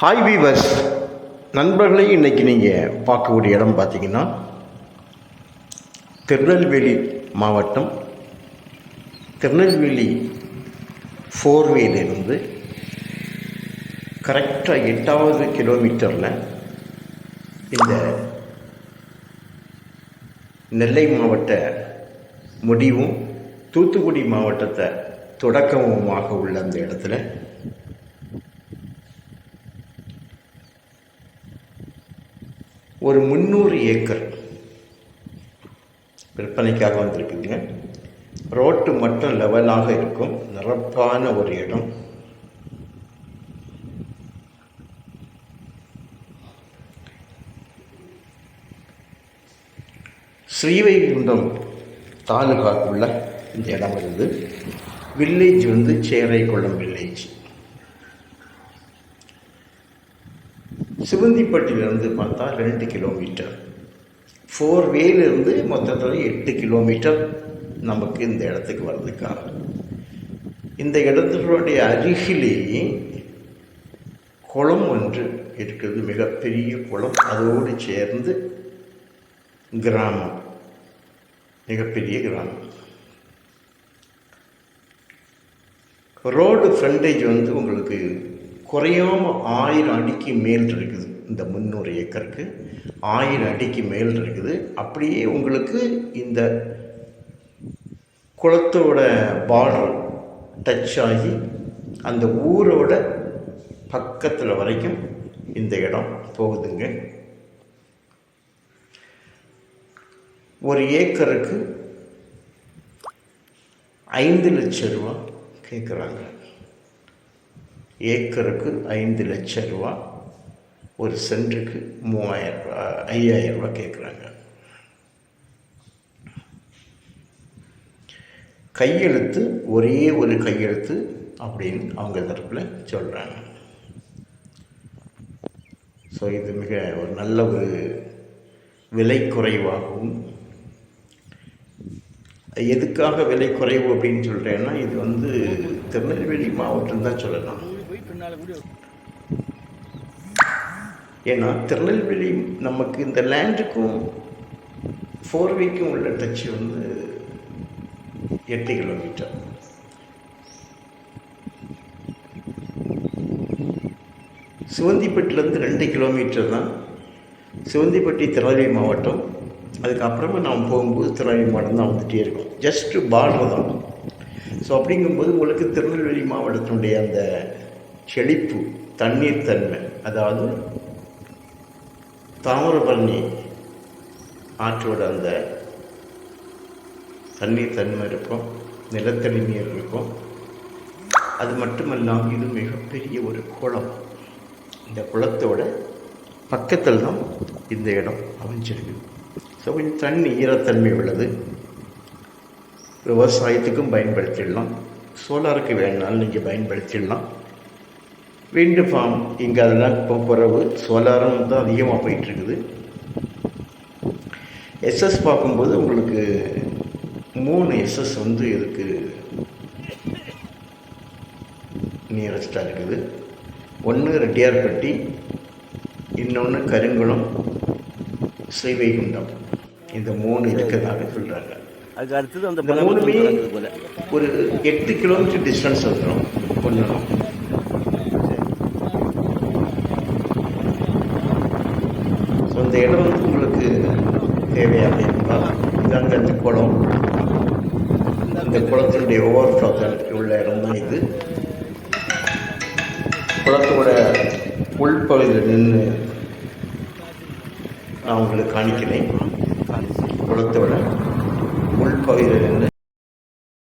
Hi viewers நண்பர்களே இன்றைக்கி நீங்கள் பார்க்கக்கூடிய இடம் பார்த்தீங்கன்னா திருநெல்வேலி மாவட்டம். திருநெல்வேலி ஃபோர்வேலிருந்து கரெக்டாக எட்டாவது கிலோமீட்டரில் இந்த நெல்லை மாவட்ட முடிவும் தூத்துக்குடி மாவட்டத்தை தொடக்கமுமாக உள்ள அந்த இடத்துல ஒரு முந்நூறு ஏக்கர் விற்பனைக்காக வந்திருக்குங்க ரோட்டு மட்டும் லெவலாக இருக்கும். நிரப்பான ஒரு இடம். ஸ்ரீவைகுண்டம் தாலுகாக்குள்ள இந்த இடம் வருது. வில்லேஜ் வந்து சேரைக்குளம் வில்லேஜ் சிவந்திப்பட்டியிலிருந்து பார்த்தா ரெண்டு கிலோமீட்டர். ஃபோர் வேலிருந்து மொத்தத்தில் எட்டு கிலோமீட்டர் நமக்கு இந்த இடத்துக்கு வர்றதுக்காக. இந்த இடத்தினுடைய அருகிலேயே குளம் ஒன்று இருக்கிறது மிகப்பெரிய குளம். அதோடு சேர்ந்து கிராமம் மிகப்பெரிய கிராமம். ரோடு ஃப்ரண்டேஜ் வந்து உங்களுக்கு குறையாம ஆயிரம் அடிக்கு மேல் இருக்குது இந்த முந்நூறு ஏக்கருக்கு. ஆயிரம் அடிக்கு மேல் இருக்குது. அப்படியே உங்களுக்கு இந்த குளத்தோட பார்டர் டச் ஆகி அந்த ஊரோட பக்கத்தில் வரைக்கும் இந்த இடம் போகுதுங்க. ஒரு ஏக்கருக்கு ஐந்து லட்ச ரூபா கேட்குறாங்க ஏக்கருக்கு ஐந்து லட்சம் ரூபா ஒரு சென்ட்டுக்கு மூவாயிரம் ரூபா ஐயாயிரம் ரூபா கேட்குறாங்க கையெழுத்து ஒரே ஒரு கையெழுத்து அப்படின்னு அவங்க தரப்பில் சொல்கிறாங்க ஸோ இது மிக ஒரு நல்ல ஒரு விலை குறைவாகவும் எதுக்காக விலை குறைவு அப்படின்னு சொல்கிறேன்னா இது வந்து திருநெல்வேலி மாவட்டம் தான் சொல்லலாம். ஏன்னா திருநெல்வேலி நமக்கு இந்த லேண்டுக்கும் ஃபோர்வேக்கும் உள்ள டச் வந்து எட்டு கிலோமீட்டர் சிவந்திப்பட்டிலேருந்து ரெண்டு கிலோமீட்டர் தான். சிவந்திப்பட்டி திருநெல்வேலி மாவட்டம். அதுக்கப்புறமா நாம் போகும்போது திருநெல்வேலி மாவட்டம் தான் வந்துகிட்டே இருக்கும். ஜஸ்ட்டு பார்டர் தான். ஸோ அப்படிங்கும்போது உங்களுக்கு திருநெல்வேலி மாவட்டத்தினுடைய அந்த செழிப்பு தண்ணீர் தன்மை அதாவது தாமிரபரணி ஆற்றோட அந்த தண்ணீர் தன்மை இருக்கும் நிலத்தடி நீர் இருக்கும். அது மட்டுமல்லாமல் இது மிகப்பெரிய ஒரு குளம். இந்த குளத்தோட பக்கத்தில் தான் இந்த இடம் அமைஞ்சிருக்கு. ஸோ கொஞ்சம் தண்ணி ஈரத்தன்மை உள்ளது. விவசாயத்துக்கும் பயன்படுத்திடலாம். சோலாருக்கு வேணாலும் நீங்கள் பயன்படுத்திடலாம். விண்டு ஃபார்ம் இங்கே அதெல்லாம் இப்போ பிறகு சோலாரும் தான் அதிகமாக போயிட்டுருக்குது. எஸ்எஸ் பார்க்கும்போது உங்களுக்கு மூணு எஸ்எஸ் வந்து இதுக்கு நியரஸ்டாக இருக்குது. ஒன்று ரெட்டியார்பட்டி இன்னொன்று கருங்குளம் ஸ்ரீவைகுண்டம். இந்த மூணு இருக்கிறதாக சொல்கிறாங்க அதுக்கு அடுத்தது அந்த மூணுமே ஒரு எட்டு கிலோமீட்டர் டிஸ்டன்ஸ் வந்துடும் ஒன்றும் இந்த இடம் வந்து உங்களுக்கு தேவை இருந்தால் இதாங்க அந்த குளம். இந்த குளத்தினுடைய ஓவர் ஃப்ளோ உள்ள இடம் தான் இது. குளத்தோட உள்பகுதியில் நின்று நான் உங்களுக்கு காணிக்கிறேன். குளத்தோட உள்பகுதியில் நின்று